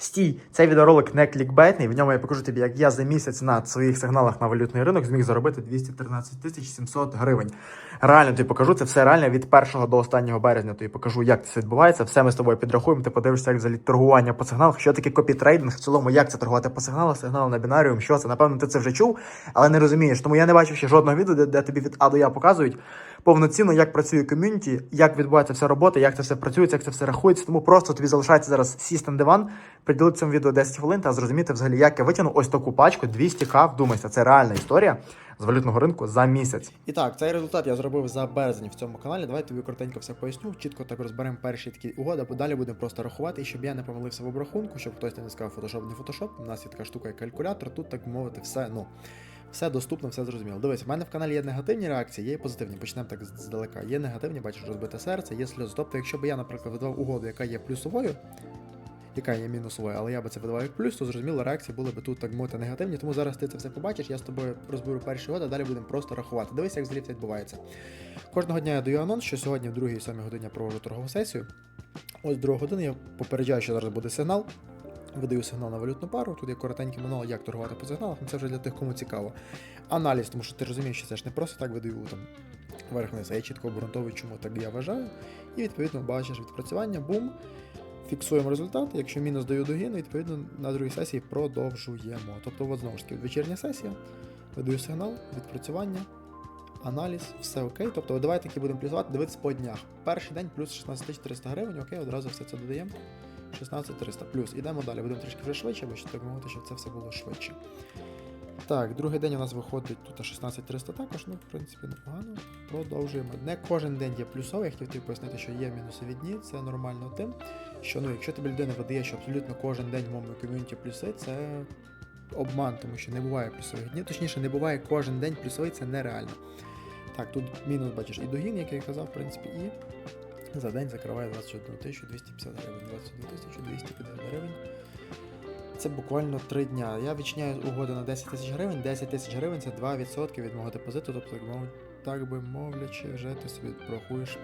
Стій, цей відеоролик не клікбейтний. В ньому я покажу тобі, як я за місяць на своїх сигналах на валютний ринок зміг заробити 213 тисяч 700 гривень. Реально тобі покажу, це все реально від 1 до останнього березня. Тобі покажу, як це відбувається. Все ми з тобою підрахуємо. Ти подивишся, як взагалі торгування по сигналах, що таке копітрейдинг, в цілому, як це торгувати по сигналах, сигнал на бінаріум, що це. Напевно, ти це вже чув, але не розумієш. Тому я не бачив ще жодного відео, де, де тобі від А до Я показують повноцінно, як працює ком'юніті, як відбувається вся робота, як це все працює, як це все рахується. Тому просто тобі залишається зараз сісти на диван, приділити цьому відео 10 хвилин та зрозуміти взагалі, як я витягну ось таку пачку 200к. Вдумайся, це реальна історія з валютного ринку за місяць. І так, цей результат я зробив за березень в цьому каналі. Давай тобі коротенько все поясню. Чітко так розберемо перші такі угоди, бо далі будемо просто рахувати, і щоб я не помилився в обрахунку, щоб хтось не сказав фотошоп, не фотошоп. У нас є така штука, як калькулятор. Тут так мовити, все ну. Все доступно, все зрозуміло. Дивись, в мене в каналі є негативні реакції, є і позитивні. Почнемо так здалека. Є негативні, бачиш, розбите серце, є сльози. Тобто, якщо б я, наприклад, видавав угоду, яка є плюсовою, яка є мінусовою, але я би це видавав як плюс, то зрозуміло, реакції були б тут так мовити негативні. Тому зараз ти це все побачиш. Я з тобою розберу перші угоди, а далі будемо просто рахувати. Дивись, як взагалі це відбувається. Кожного дня я даю анонс, що сьогодні в 2-7 годині я проводжу торгову сесію. Ось 2 години я попереджаю, що зараз буде сигнал. Видаю сигнал на валютну пару. Тут є коротенький мануал, як торгувати по сигналах, ну це вже для тих, кому цікаво. Аналіз, тому що ти розумієш, що це ж не просто так видаю там верх-вниз, а я чітко обґрунтовую, чому так я вважаю. І відповідно бачиш відпрацювання, бум. Фіксуємо результат. Якщо мінус даю догін, відповідно на другій сесії продовжуємо. Тобто, от знову ж таки, вечірня сесія, видаю сигнал, відпрацювання, аналіз, все окей. Тобто, давайте таки будемо плюсувати, дивитися по днях. Перший день плюс 16 400 гривень, окей, одразу все це додаємо. 16300 плюс. Ідемо далі, будемо трішки вже швидше, бо ще так мовити, щоб це все було швидше. Так, другий день у нас виходить тут 16300 також, ну, в принципі, непогано. Продовжуємо. Не кожен день є плюсовий, я хотів тобі пояснити, що є мінусові дні, це нормально тим, що ну, якщо тобі людина видає, що абсолютно кожен день в моєму ком'юніті плюси, це обман, тому що не буває плюсових днів. Точніше, не буває кожен день плюсовий, це нереально. Так, тут мінус, бачиш, і догін, як я казав, в принципі, і за день закриває 21 250 гривень, 21 250 гривень. Це буквально 3 дня. Я відчиняю угоду на 10 тисяч гривень. 10 тисяч гривень це 2% від мого депозиту, тобто, так, би мовлячи, вже ти собі порахуєш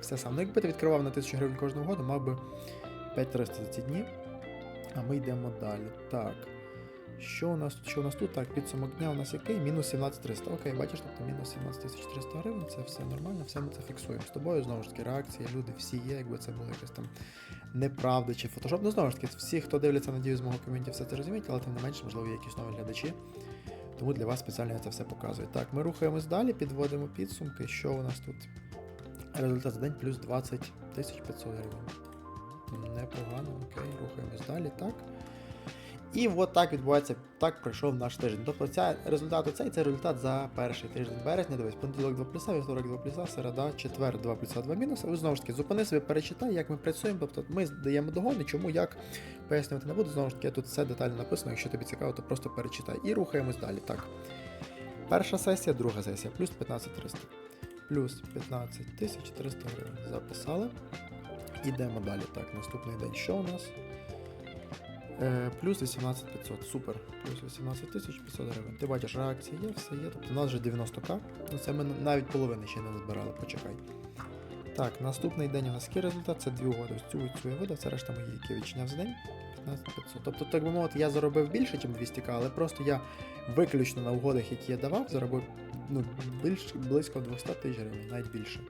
все сам. Ну, якби ти відкривав на 1000 гривень кожну угоду, мав би 5300 за ці дні. А ми йдемо далі. Так. Що у нас тут? Що у нас тут? Так, підсумок дня у нас який? Мінус 17300. Окей, бачиш, тобто мінус 17300 гривень, це все нормально, все ми це фіксуємо. З тобою знову ж таки реакції, люди всі є, якби це було якась там неправда чи фотошоп. Ну знову ж таки, всі, хто дивляться, надію, з мого ком'юніті, все це розуміють, але тим не менше, можливо, є якісь нові глядачі. Тому для вас спеціально я це все показую. Так, ми рухаємось далі, підводимо підсумки. Що у нас тут? Результат за день плюс 20 500 гривень. Непогано, окей, рухаємось далі, так. І от так відбувається, так пройшов наш тиждень. Тобто ця результат оцей це результат за перший тиждень березня. Дивись, понеділок 2 плюса, вівторок 2 плюса, середа, четвер 2 плюса, 2 мінуси. Ви знову ж таки зупини собі, перечитай, як ми працюємо. Тобто ми даємо догони, чому, як пояснювати не буду. Знову ж таки, тут все детально написано. Якщо тобі цікаво, то просто перечитай. І рухаємось далі. Так. Перша сесія, друга сесія, плюс 15300. Плюс 15 300 гривень. Записали. Ідемо далі. Так, наступний день. Що у нас? Е, плюс 18500, супер. Плюс 18500 гривень. Ти бачиш, реакція є, все є. Тобто у нас вже 90к. Ну це ми навіть половини ще не назбирали, почекай. Так, наступний день у нас який результат? Це дві угоди. Ось цю і цю я видав, це решта мої, які відчиняв за день. 15500. Тобто, так би мовити, я заробив більше, ніж 200к, але просто я виключно на угодах, які я давав, заробив ну, більш, близько 200 тисяч гривень, навіть більше.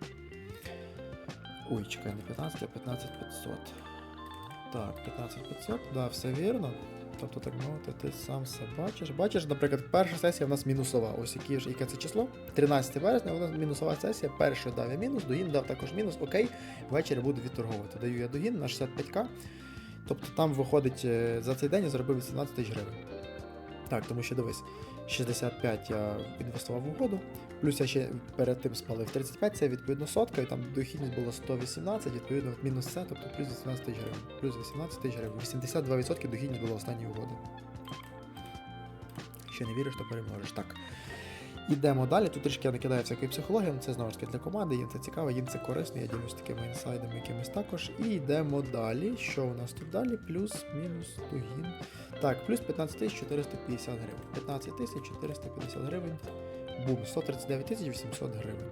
Ой, чекай, не 15, а 15500. Так, 15500, да, все вірно. Тобто, так мовити, ти сам все бачиш. Бачиш, наприклад, перша сесія в нас мінусова. Ось які ж, яке це число? 13 вересня, у нас мінусова сесія. Перший дав я мінус, догін дав також мінус. Окей, ввечері буду відторговувати. Даю я догін на 65к. Тобто там виходить е, за цей день я заробив 18 тисяч гривень. Так, тому що дивись, 65 я інвестував в угоду, плюс я ще перед тим спалив 35, це відповідно сотка, і там дохідність було 118, відповідно мінус це, тобто плюс 18 тисяч гривень. Плюс 18 тисяч гривень. 82% дохідність була останньої угоди. Ще не віриш, то переможеш. Так. Ідемо далі. Тут трішки я накидаю всякої психології, але це знову ж таки для команди, їм це цікаво, їм це корисно, я ділюсь такими інсайдами якимись також. І йдемо далі. Що у нас тут далі? Плюс, мінус, тугін. Так, плюс 15 450 гривень. 15 450 гривень. Бум, 139 800 гривень.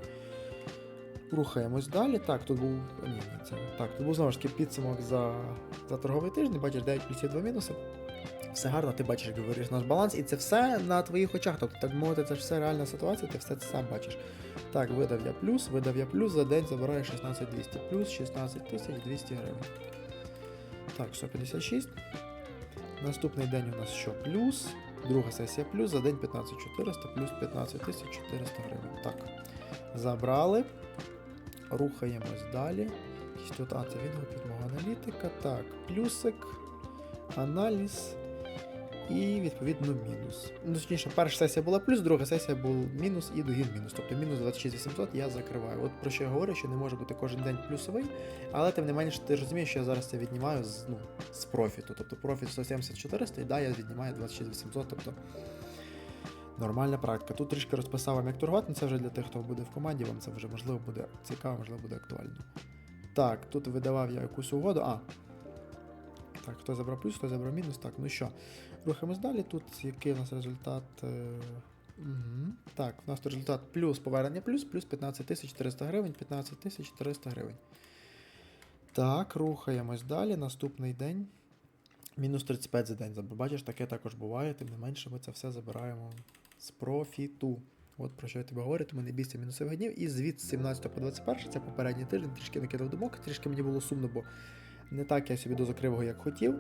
Рухаємось далі. Так, тут був. Ні, це так. Тут був знову ж таки підсумок за, за торговий тиждень. Бачиш 9 плюсів 2 мінуси. Все гарно, ти бачиш, як виріс наш баланс, і це все на твоїх очах. Тобто, так мовити, це все реальна ситуація, ти все це сам бачиш. Так, видав я плюс, видав я плюс, за день забираю 16200, плюс 16200 гривень. Так, 156. Наступний день у нас що? Плюс. Друга сесія плюс, за день 15400, плюс 15400 гривень. Так. Забрали. Рухаємось далі. Якісь тут, а, це відгук від мого аналітика. Так, плюсик, аналіз і відповідно мінус. Ну, точніше, перша сесія була плюс, друга сесія був мінус і догін мінус. Тобто мінус 26800 я закриваю. От про що я говорю, що не може бути кожен день плюсовий, але тим не менше ти розумієш, що я зараз це віднімаю з, ну, з профіту. Тобто профіт 170 400 і да, я віднімаю 26800, тобто нормальна практика. Тут трішки розписав вам, як торгувати, ну, це вже для тих, хто буде в команді, вам це вже можливо буде цікаво, можливо буде актуально. Так, тут видавав я якусь угоду. А. Так, хто забрав плюс, хто забрав мінус. Так, ну що, рухаємось далі. Тут який у нас результат. Угу. Так, у нас тут результат плюс повернення плюс, плюс 15 400 гривень, 15 400 гривень. Так, рухаємось далі. Наступний день. Мінус 35 за день. Бачиш, таке також буває, тим не менше ми це все забираємо з профіту. От про що я тобі говорю, тому не бійся мінусових днів. І звіт з 17 по 21, це попередній тиждень, трішки накидав думок, трішки мені було сумно, бо не так я собі дозакрив його, як хотів.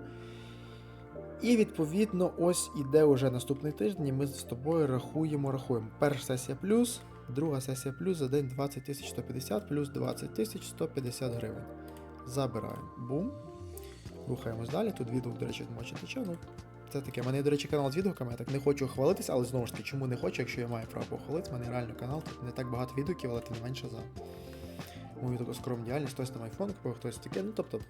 І відповідно, ось іде уже наступний тиждень, і ми з тобою рахуємо, рахуємо. Перша сесія плюс, друга сесія плюс за день 20 150 плюс 20 150 гривень. Забираємо. Бум. Рухаємось далі. Тут відгук, до речі, від мого. Ну, це таке. У мене, до речі, канал з відгуками. Я так не хочу хвалитися, але знову ж таки, чому не хочу, якщо я маю право похвалитися, у мене реально канал, тут не так багато відгуків, але тим не менше за мою таку скромну діяльність, хтось там айфон купив, хтось таке. Ну тобто,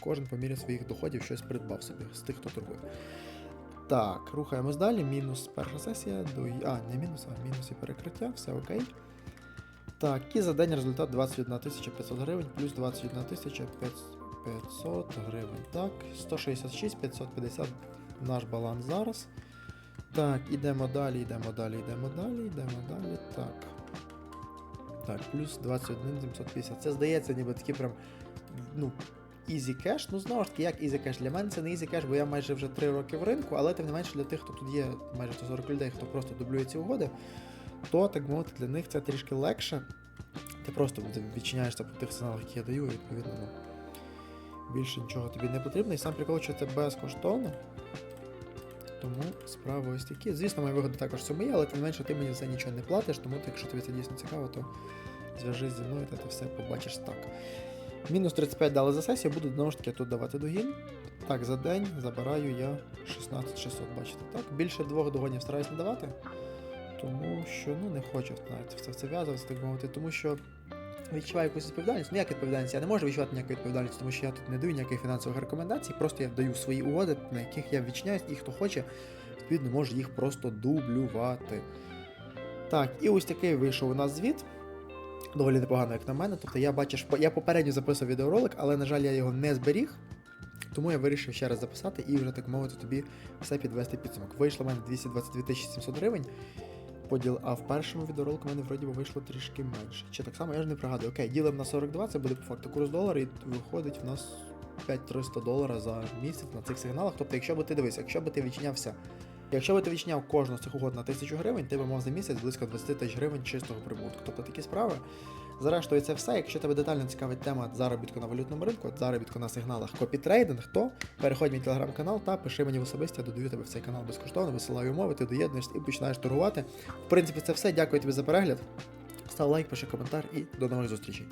кожен по мірі своїх доходів щось придбав собі з тих, хто торгує. Так, рухаємось далі. Мінус перша сесія. До... А, не мінус, а мінус і перекриття, все окей. Так, і за день результат 21 500 гривень, плюс 21 500 гривень. Так, 166, 550 наш баланс зараз. Так, ідемо далі, йдемо далі, йдемо далі, йдемо далі. Так. Так, плюс 21 750. Це здається, ніби такий прям. Ну, easy cash. Ну, знову ж таки, як easy cash? Для мене це не easy cash, бо я майже вже 3 роки в ринку, але тим не менше для тих, хто тут є, майже 140 людей, хто просто дублює ці угоди, то, так мовити, для них це трішки легше. Ти просто відчиняєшся по тих сигналах, які я даю, і відповідно, ну, більше нічого тобі не потрібно. І сам прикол, що це безкоштовно. Тому справи ось такі. Звісно, мої вигоди також цьому є, але тим не менше ти мені за нічого не платиш, тому якщо тобі це дійсно цікаво, то зв'яжись зі мною та ти все побачиш так. Мінус 35 дали за сесію, буду знову ж таки тут давати догін. Так, за день забираю я 16600, бачите, так? Більше двох догонів стараюсь не давати, тому що ну, не хочу навіть в це, в це в'язуватися, так мовити, тому що відчуваю якусь відповідальність. Ну як відповідальність? Я не можу відчувати ніякої відповідальності, тому що я тут не даю ніяких фінансових рекомендацій, просто я даю свої угоди, на яких я відчиняюсь, і хто хоче, відповідно, може їх просто дублювати. Так, і ось такий вийшов у нас звіт. Доволі непогано, як на мене. Тобто я бачиш, я попередньо записував відеоролик, але, на жаль, я його не зберіг. Тому я вирішив ще раз записати і вже так мовити тобі все підвести підсумок. Вийшло в мене 222 700 гривень. Поділ, а в першому відеоролику в мене вроді би вийшло трішки менше. Чи так само, я ж не пригадую. Окей, ділимо на 42, це буде по факту курс долара, і виходить в нас 5300 долара за місяць на цих сигналах. Тобто, якщо би ти дивився, якщо би ти відчинявся, якщо би ти відчиняв кожну з цих угод на 1000 гривень, ти би мав за місяць близько 20 тисяч гривень чистого прибутку. Тобто такі справи. Зрештою, це все. Якщо тебе детально цікавить тема заробітку на валютному ринку, заробітку на сигналах копітрейдинг, то переходь в мій телеграм-канал та пиши мені в особисті, я додаю тебе в цей канал безкоштовно, висилаю умови, ти доєднуєшся і починаєш торгувати. В принципі, це все. Дякую тобі за перегляд. Став лайк, пиши коментар і до нових зустрічей.